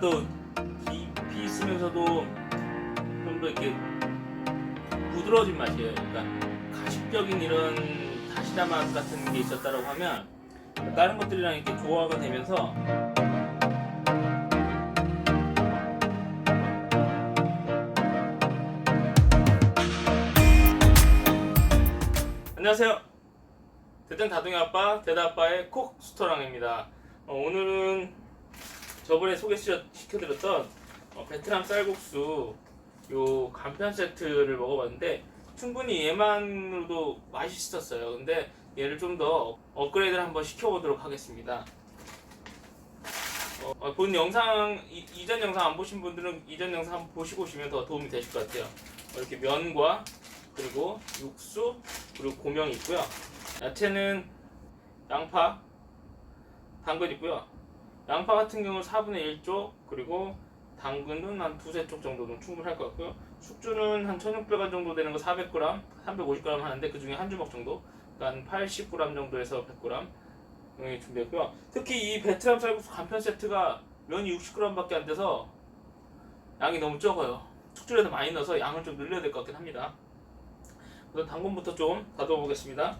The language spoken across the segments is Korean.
더 깊이 있으면서도 좀 더 이렇게 부드러워진 맛이에요. 그러니까 가식적인 이런 다시다 맛 같은 게 있었다라고 하면 다른 것들이랑 이렇게 조화가 되면서 안녕하세요. 대전 다둥이 아빠 대다 아빠의 콕 스토랑입니다. 어, 오늘은 저번에 소개시켜드렸던 어, 베트남 쌀국수 요 간편 세트를 먹어봤는데 충분히 얘만으로도 맛있었어요. 근데 얘를 좀 더 업그레이드를 한번 시켜보도록 하겠습니다. 어, 어, 본 영상 이, 이전 영상 안 보신 분들은 이전 영상 한번 보시고 오시면 더 도움이 되실 것 같아요. 어, 이렇게 면과 그리고 육수 그리고 고명이 있고요. 야채는 양파, 당근 있고요. 양파 같은 경우는 4분의 1쪽 그리고 당근은 한 두세 쪽 정도는 충분할 것 같고요. 숙주는 한 1600원 정도 되는 거 400g, 350g 하는데 그 중에 한 주먹 정도, 그러니까 한 80g 정도에서 100g 이 준비했고요. 특히 이 베트남 쌀국수 간편 세트가 면이 60g밖에 안 돼서 양이 너무 적어요. 숙주를 더 많이 넣어서 양을 좀 늘려야 될 것 같긴 합니다. 우선 당근부터 좀 다듬어 보겠습니다.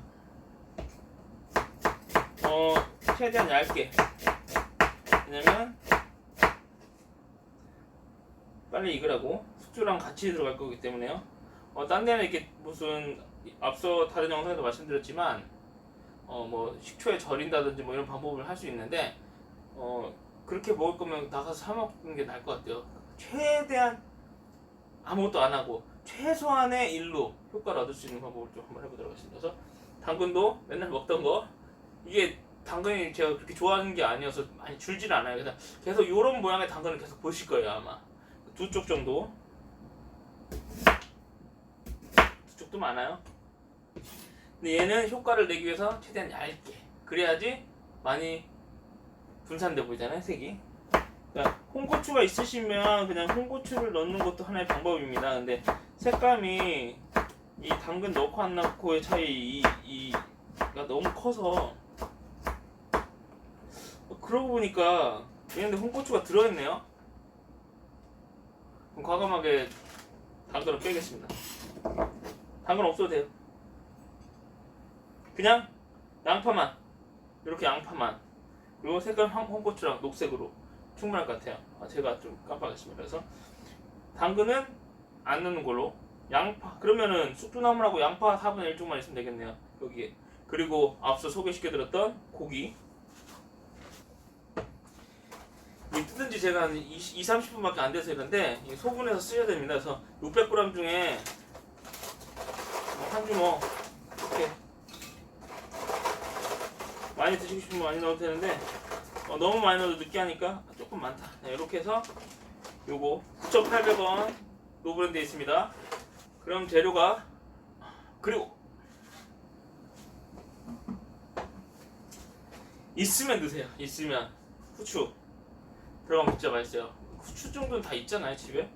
어, 최대한 얇게. 왜냐면 빨리 익으라고 숙주랑 같이 들어갈 거기 때문에요. 어, 딴 데는 이렇게 무슨 앞서 다른 영상에도 말씀드렸지만 어, 뭐 식초에 절인다든지 뭐 이런 방법을 할 수 있는데 어, 그렇게 먹을 거면 나가서 사 먹는 게 나을 것 같아요. 최대한 아무것도 안 하고 최소한의 일로 효과를 얻을 수 있는 방법을 좀 한번 해보도록 하겠습니다. 그래서 당근도 맨날 먹던 거 이게 당근이 제가 그렇게 좋아하는 게 아니어서 많이 줄질 않아요. 그래서 계속 이런 모양의 당근을 계속 보실 거예요 아마 두 쪽 정도 두 쪽도 많아요. 근데 얘는 효과를 내기 위해서 최대한 얇게 그래야지 많이 분산돼 보이잖아요 색이. 그러니까 홍고추가 있으시면 그냥 홍고추를 넣는 것도 하나의 방법입니다. 근데 색감이 이 당근 넣고 안 넣고의 차이 이, 이가 너무 커서 그러고 보니까 얘는데 홍고추가 들어있네요. 그럼 과감하게 당근을 빼겠습니다. 당근 없어도 돼요. 그냥 양파만 이렇게 양파만 그리고 색깔 황- 홍고추랑 녹색으로 충분할 것 같아요. 아, 제가 좀 깜빡했습니다. 그래서 당근은 안 넣는 걸로 양파 그러면은 숙주나물하고 양파 4분의 1 쪽만 있으면 되겠네요. 여기에 그리고 앞서 소개시켜드렸던 고기 이 뜯은 지 제가 한 20, 2, 30분밖에 안 돼서 이런데 이 소분해서 쓰셔야 됩니다. 그래서 600g 중에 한 주먹 이렇게 많이 드시고 싶으면 많이 넣어도 되는데 어, 너무 많이 넣어도 느끼하니까 조금 많다. 네, 이렇게 해서 요거 9,800원 노브랜드에 있습니다. 그럼 재료가 그리고 있으면 넣으세요. 있으면 후추 들어가면 진짜 맛있어요. 후추 정도는 다 있잖아요 집에.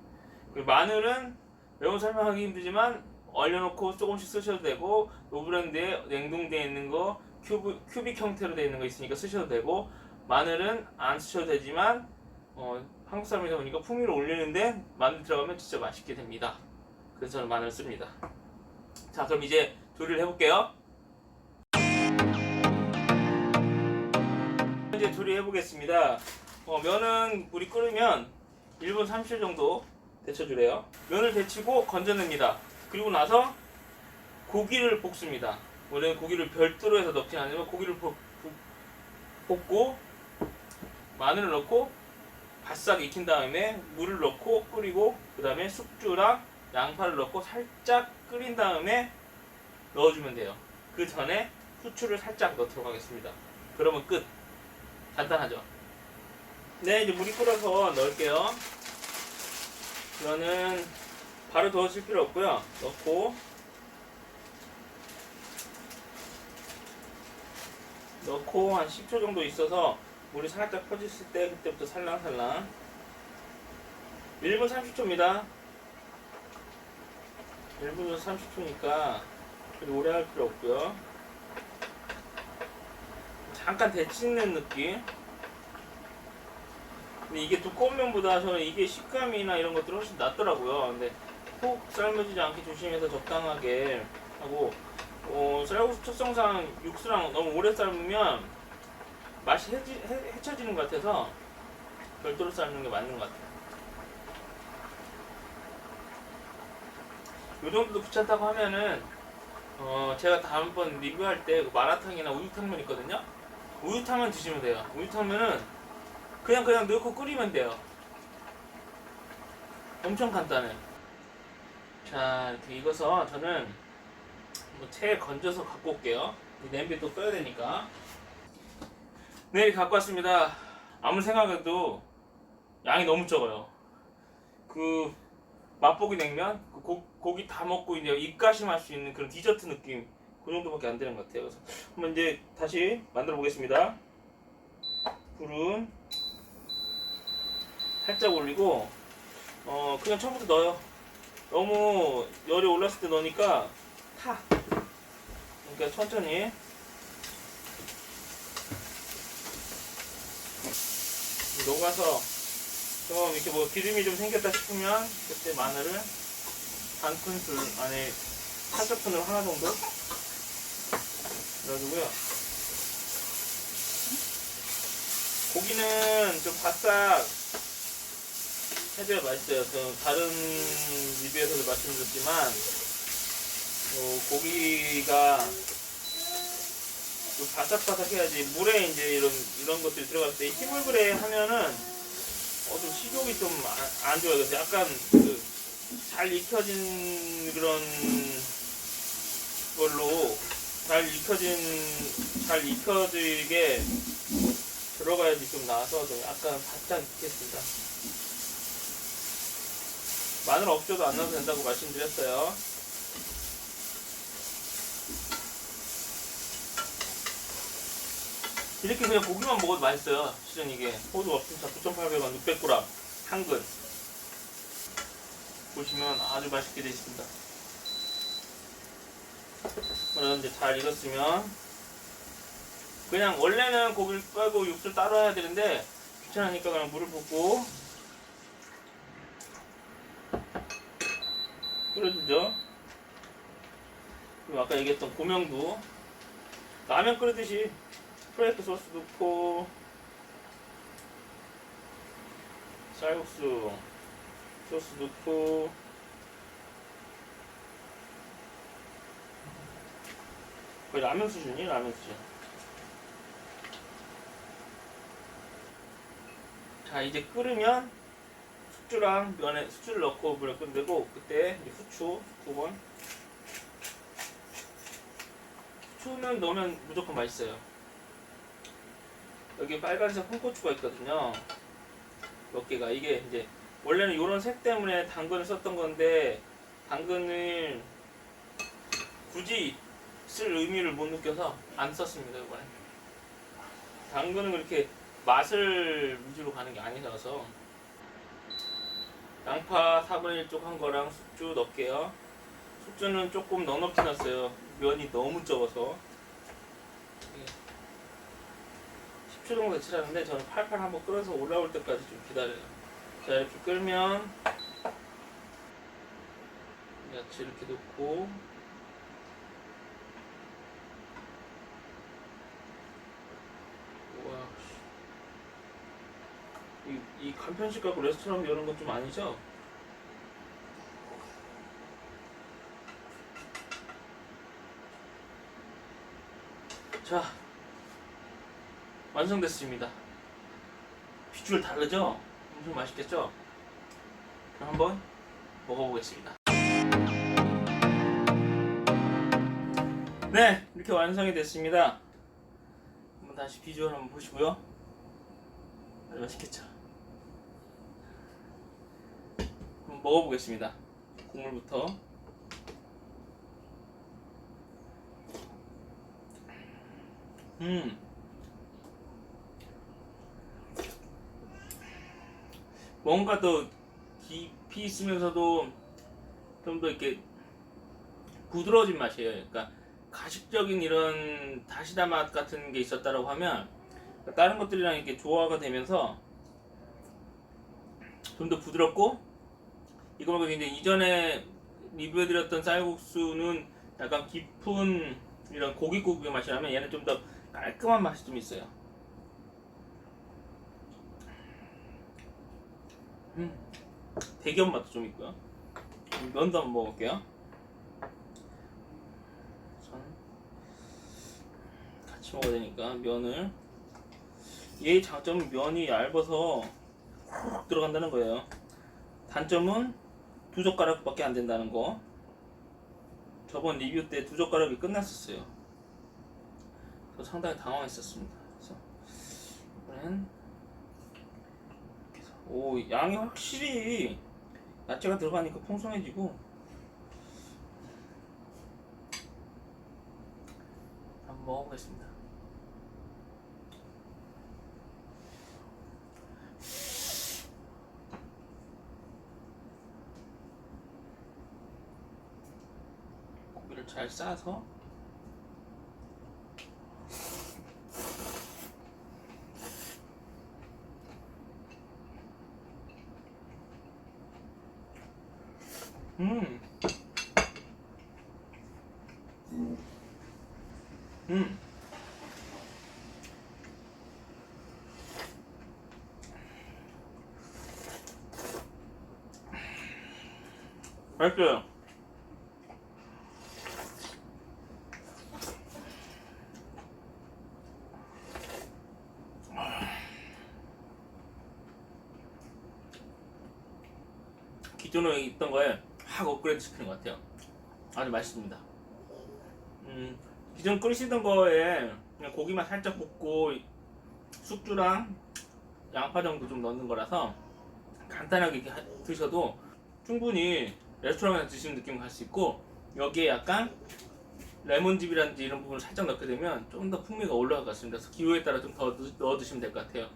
그리고 마늘은 매운 설명하기 힘들지만 얼려놓고 조금씩 쓰셔도 되고 노브랜드에 냉동되어 있는 거 큐브, 큐빅 형태로 되어 있는 거 있으니까 쓰셔도 되고 마늘은 안 쓰셔도 되지만 어, 한국 사람이다 보니까 풍미를 올리는데 마늘 들어가면 진짜 맛있게 됩니다. 그래서 저는 마늘 씁니다. 자 그럼 이제 조리를 해볼게요. 이제 조리해 보겠습니다. 어, 면은 물이 끓으면 1분 30초 정도 데쳐주래요. 면을 데치고 건져냅니다. 그리고 나서 고기를 볶습니다. 원래는 고기를 별도로 해서 넣지 않으면 고기를 볶, 볶- 볶고 마늘을 넣고 바싹 익힌 다음에 물을 넣고 끓이고 그 다음에 숙주랑 양파를 넣고 살짝 끓인 다음에 넣어주면 돼요. 그 전에 후추를 살짝 넣도록 하겠습니다. 그러면 끝. 간단하죠? 네, 이제 물이 끓어서 넣을게요. 이거는 바로 넣으실 필요 없고요. 넣고 넣고 한 10초 정도 있어서 물이 살짝 퍼졌을 때 그때부터 살랑살랑 1분 30초입니다. 1분 30초니까 그리 오래 할 필요 없고요. 잠깐 데치는 느낌. 근데 이게 두꺼운 면보다 저는 이게 식감이나 이런 것들이 훨씬 낫더라고요. 근데 푹 삶아지지 않게 조심해서 적당하게 하고 어, 쌀국수 특성상 육수랑 너무 오래 삶으면 맛이 해지, 해, 해쳐지는 것 같아서 별도로 삶는 게 맞는 것 같아요. 요 정도도 귀찮다고 하면은 어, 제가 다음번 리뷰할 때그 마라탕이나 우유탕면 있거든요. 우유탕면 드시면 돼요. 우유탕면은 그냥 그냥 넣고 끓이면 돼요. 엄청 간단해. 자 이렇게 익어서 저는 뭐 체에 건져서 갖고 올게요. 이 냄비 또 써야 되니까. 네 이렇게 갖고 왔습니다. 아무리 생각해도 양이 너무 적어요. 그 맛보기 냉면 그 고, 고기 다 먹고 이제 입가심할 수 있는 그런 디저트 느낌 그 정도밖에 안 되는 것 같아요. 그래서 한번 이제 다시 만들어 보겠습니다. 불은 살짝 올리고 어 그냥 처음부터 넣어요. 너무 열이 올랐을 때 넣으니까 타. 그러니까 천천히 녹아서 좀 이렇게 뭐 기름이 좀 생겼다 싶으면 그때 마늘을 반 큰술 안에 살짝푼으로 하나 정도 넣어주고요. 고기는 좀 바싹 해줘야 맛있어요. 그 다른 리뷰에서도 말씀드렸지만 어, 고기가 좀 바삭바삭해야지 물에 이제 이런 이런 것들이 들어갈 때 힘을 그래 하면은 어, 좀 식욕이 좀안 좋아요. 그래서 약간 그 잘 익혀진 그런 걸로 잘 익혀진 잘 익혀지게 들어가야지 좀 나와서 좀 약간 바짝 익겠습니다. 마늘 없어도 안 넣어도 된다고 말씀드렸어요. 이렇게 그냥 고기만 먹어도 맛있어요. 실은 이게 호두 없으면 9,800원 600g 한 근. 보시면 아주 맛있게 되어 있습니다. 그럼 이제 잘 익었으면 그냥 원래는 고기를 빼고 육수를 따로 해야 되는데 귀찮으니까 그냥 물을 붓고 끓여주죠. 그리고 아까 얘기했던 고명도 라면 끓이듯이 프라이드 소스 넣고 쌀국수 소스 넣고 거의 라면 수준이 라면 수준 자 이제 끓으면 숙주랑 면에 숙주를 넣고 물을 끓이고 그때 후추 두번 후추는 넣으면 무조건 맛있어요 여기 빨간색 홍고추가 있거든요. 몇 개가 이게 이제 원래는 이런 색 때문에 당근을 썼던 건데 당근을 굳이 쓸 의미를 못 느껴서 안 썼습니다 이번에. 당근은 그렇게 맛을 위주로 가는 게 아니라서 양파 4분의 1쪽 한 거랑 숙주 넣을게요. 숙주는 조금 넉넉히 넣었어요. 면이 너무 적어서. 10초 정도 데치라는데 저는 팔팔 한번 끓여서 올라올 때까지 좀 기다려요. 자 이렇게 끓면 야채 이렇게 넣고 우와 이, 이 간편식 갖고 레스토랑 여는 건좀 아니죠? 자 완성됐습니다. 비주얼 다르죠? 엄청 맛있겠죠? 그럼 한번 먹어보겠습니다. 네, 이렇게 완성이 됐습니다. 한번 다시 비주얼 한번 보시고요. 아주 맛있겠죠? 한번 먹어보겠습니다. 국물부터. 음. 뭔가 더 깊이 있으면서도 좀 더 이렇게 부드러워진 맛이에요. 그러니까 가식적인 이런 다시다 맛 같은 게 있었다라고 하면 다른 것들이랑 이렇게 조화가 되면서 좀 더 부드럽고 이거 말고 이제 이전에 리뷰해드렸던 쌀국수는 약간 깊은 이런 고기고기 맛이 나면 얘는 좀 더 깔끔한 맛이 좀 있어요. 음, 대기업 맛도 좀 있고요. 면도 한번. 전 같이 먹어야 되니까 면을 얘의 장점은 면이 얇아서 훅 들어간다는 거예요. 단점은 두 젓가락밖에 안 된다는 거. 저번 리뷰 때 두 젓가락이 끝났었어요. 그래서 상당히 당황했었습니다. 그래서 이번엔 오 양이 확실히 야채가 들어가니까 풍성해지고 한번 먹어보겠습니다. 고기를 잘 싸서 음. 음. 맛있어요. 기존에 있던 거에 확 업그레이드 시키는 것 같아요. 아주 맛있습니다. 음, 기존 끓이시던 거에 그냥 고기만 살짝 볶고 숙주랑 양파 정도 좀 넣는 거라서 간단하게 이렇게 하- 드셔도 충분히 레스토랑에서 드시는 느낌 갈수 있고 여기에 약간 레몬즙이라든지 이런 부분을 살짝 넣게 되면 조금 더 풍미가 올라갈 것 같습니다. 그래서 기호에 따라 좀 더 넣어 드시면 될 것 같아요.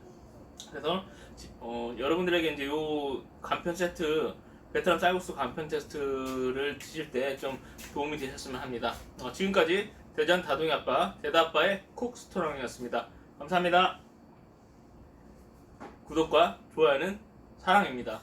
그래서 지- 어, 여러분들에게 이제 요 간편 세트 베트남 쌀국수 간편 테스트를 드실 때 좀 도움이 되셨으면 합니다. 어, 지금까지 대전 다동이 아빠 대다 아빠의 콕 스토랑이었습니다. 감사합니다. 구독과 좋아요는 사랑입니다.